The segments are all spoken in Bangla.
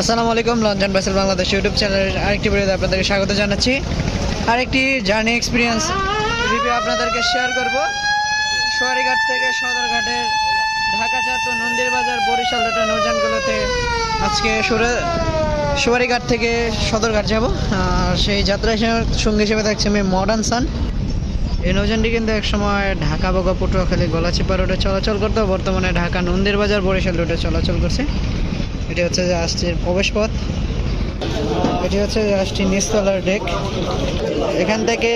আসসালামু আলাইকুম লঞ্চন বাসেল বাংলাদেশ ইউটিউব চ্যানেলের আরেকটি ভিডিওতে আপনাদেরকে স্বাগত জানাচ্ছি। আরেকটি জার্নি এক্সপিরিয়েন্স রিভিউ আপনাদেরকে শেয়ার করব। সোয়ারিঘাট থেকে সদরঘাটের ঢাকা চাঁদপুর নন্দির বাজার বরিশাল রোডে নৌযানগুলোতে আজকে সুরে সোয়ারিঘাট থেকে সদরঘাট যাব। আর সেই যাত্রা সঙ্গী হিসেবে থাকছে আমি মডার্ন সান এই নৌযানটি কিন্তু একসময় ঢাকা বগা পটুয়াখালী, গলাচিপা রোডে চলাচল করতো। বর্তমানে ঢাকা, নন্দির বাজার, বরিশাল রোডে চলাচল করছে। এটি হচ্ছে জাহাজটির প্রবেশ পথ এটি হচ্ছে জাহাজটির নিচতলার ডেক এখান থেকে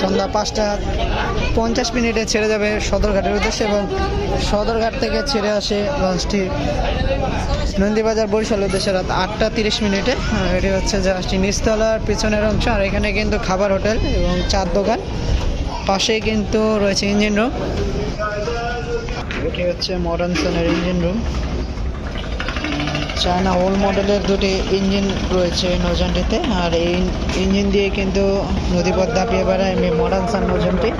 সন্ধ্যা পাঁচটা পঞ্চাশ মিনিটে ছেড়ে যাবে সদরঘাটের উদ্দেশ্যে এবং সদরঘাট থেকে ছেড়ে আসে লঞ্চটি নন্দীবাজার বরিশাল উদ্দেশ্যে রাত আটটা তিরিশ মিনিটে। এটি হচ্ছে জাহাজটি নিচতলার পিছনের অংশ। আর এখানে কিন্তু খাবার হোটেল এবং চার দোকান। পাশেই কিন্তু রয়েছে ইঞ্জিন রুম এটি হচ্ছে মডার্ন সনের ইঞ্জিন রুম চায়না ওল্ড মডেলের দুটি ইঞ্জিন রয়েছে এই নৌযানটিতে, আর এই ইঞ্জিন দিয়ে কিন্তু নদীপথ দাপিয়ে বেড়ায় মডার্ন সান নৌযানটি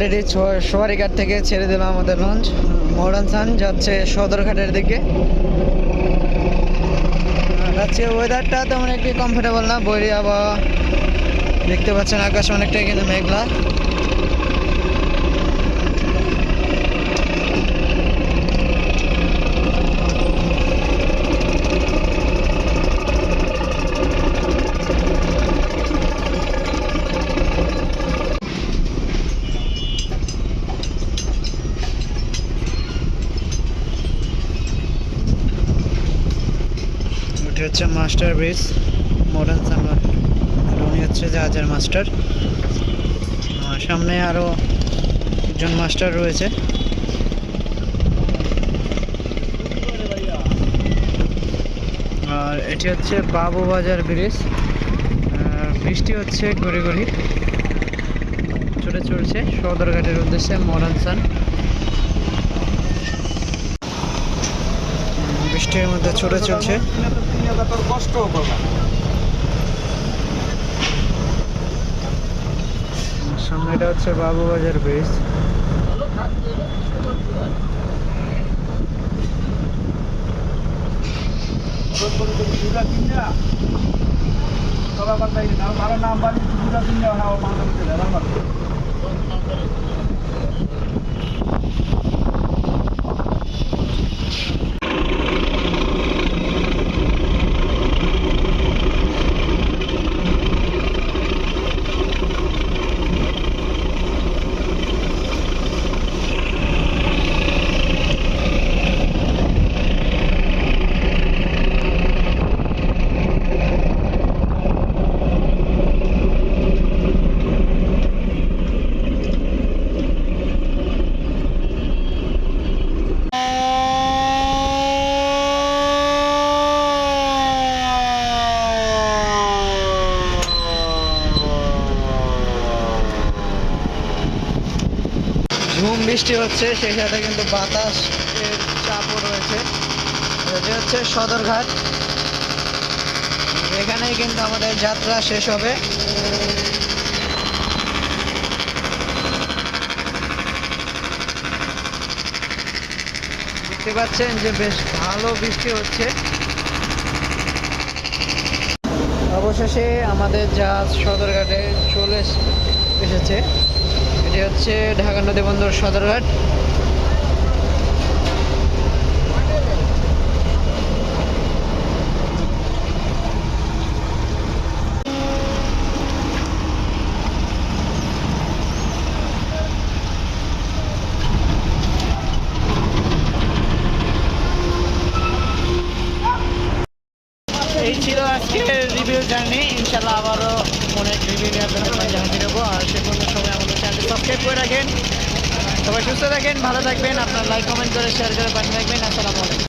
অলরেডি সোয়ারিঘাট থেকে ছেড়ে দিলাম আমাদের লঞ্চ মডার্ন সান যাচ্ছে সদরঘাটের দিকে। আজকে ওয়েদারটা তেমন একটি কমফোর্টেবল না বৈরি আবহাওয়া দেখতে পাচ্ছেন আকাশ অনেকটাই কিন্তু মেঘলা। ওটি হচ্ছে মাস্টার ব্রিজ মডার্ন সানওয়ার আর উনি হচ্ছে জাহাজের মাস্টার। সামনে আরও একজন মাস্টার রয়েছে। আর এটি হচ্ছে বাবু বাজার ব্রিজ। বৃষ্টি হচ্ছে গড়ি গড়ি চলে চলছে সদরঘাটের উদ্দেশ্যে মডার্ন বৃষ্টির মধ্যে ছুটে চলছে। কষ্ট সামনে এটা হচ্ছে বাবুবাজার ব্রিজ ভালো নাম বাড়ি দুটা কিনে ঝুম বৃষ্টি হচ্ছে, সেই সাথে কিন্তু বাতাস চাপও রয়েছে। এটি হচ্ছে সদরঘাট। এখানেই কিন্তু আমাদের যাত্রা শেষ হবে। দেখতে পাচ্ছেন যে বেশ ভালো বৃষ্টি হচ্ছে। অবশেষে আমাদের জাহাজ সদরঘাটে চলে এসেছে। এটি হচ্ছে ঢাকা নদীবন্দর সদরঘাট। এই ছিল আজকে রিভিউ জার্নি ইনশাল্লাহ আবারও অনেক রিভিউ নিয়ে আপনার জানিয়ে দেবো আর সে সাবস্ক্রাইব করে রাখেন সবাই সুস্থ থাকেন, ভালো থাকবেন, আপনার লাইক কমেন্ট করে শেয়ার করে পাঠিয়ে রাখবেন, আসসালামু আলাইকুম।